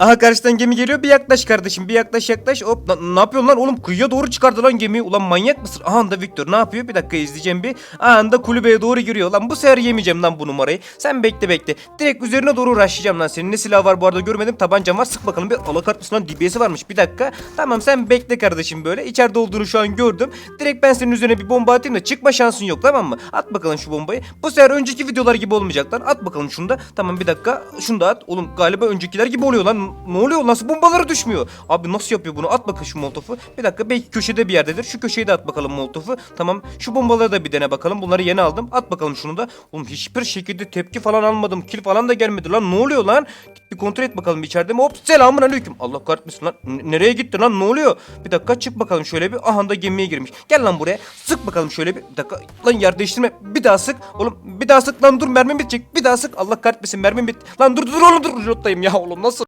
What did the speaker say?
Aha karşıdan gemi geliyor. Bir yaklaş kardeşim bir yaklaş yaklaş. Hop na- ne yapıyorsun lan oğlum? Kıyıya doğru çıkardı lan gemiyi. Ulan manyak mısın? Aha da Victor ne yapıyor? Bir dakika izleyeceğim bir. Aha da kulübeye doğru giriyor. Lan bu sefer yemeyeceğim lan bu numarayı. Sen bekle bekle. Direkt üzerine doğru uğraşacağım lan senin ne silah var bu arada görmedim. Tabancam var. Sık bakalım bir. Alakart mısın lan? DBS'i varmış. Bir dakika. Tamam sen bekle kardeşim böyle. İçeride olduğunu şu an gördüm. Direkt ben senin üzerine bir bomba atayım da çıkma şansın yok tamam mı? At bakalım şu bombayı. Bu sefer önceki videolar gibi olmayacak lan. At bakalım şunu da. Tamam bir dakika. Şunu da at. Oğlum galiba öncekiler gibi oluyor lan ne oluyor? Nasıl bombaları düşmüyor? Abi nasıl yapıyor bunu? At bakın şu molotofu. Bir dakika belki köşede bir yerdedir. Şu köşeyi de at bakalım molotofu. Tamam şu bombaları da bir dene bakalım. Bunları yeni aldım. At bakalım şunu da. Oğlum hiçbir şekilde tepki falan almadım. Kill falan da gelmedi lan. Ne oluyor lan? Git bir kontrol et bakalım içeride mi? Hop selamun aleyküm. Allah kahretmesin lan. N- nereye gitti lan? Ne oluyor? Bir dakika çık bakalım şöyle bir. Aha da gemiye girmiş. Gel lan buraya. Sık bakalım şöyle bir, bir dakika. Lan yer değiştirme. Bir daha sık. Oğlum bir daha sık. Lan dur mermim bitecek. Bir daha sık. Allah kahretmesin mermim bit lan dur dur oğlum dur. Reload'dayım ya oğlum. Nasıl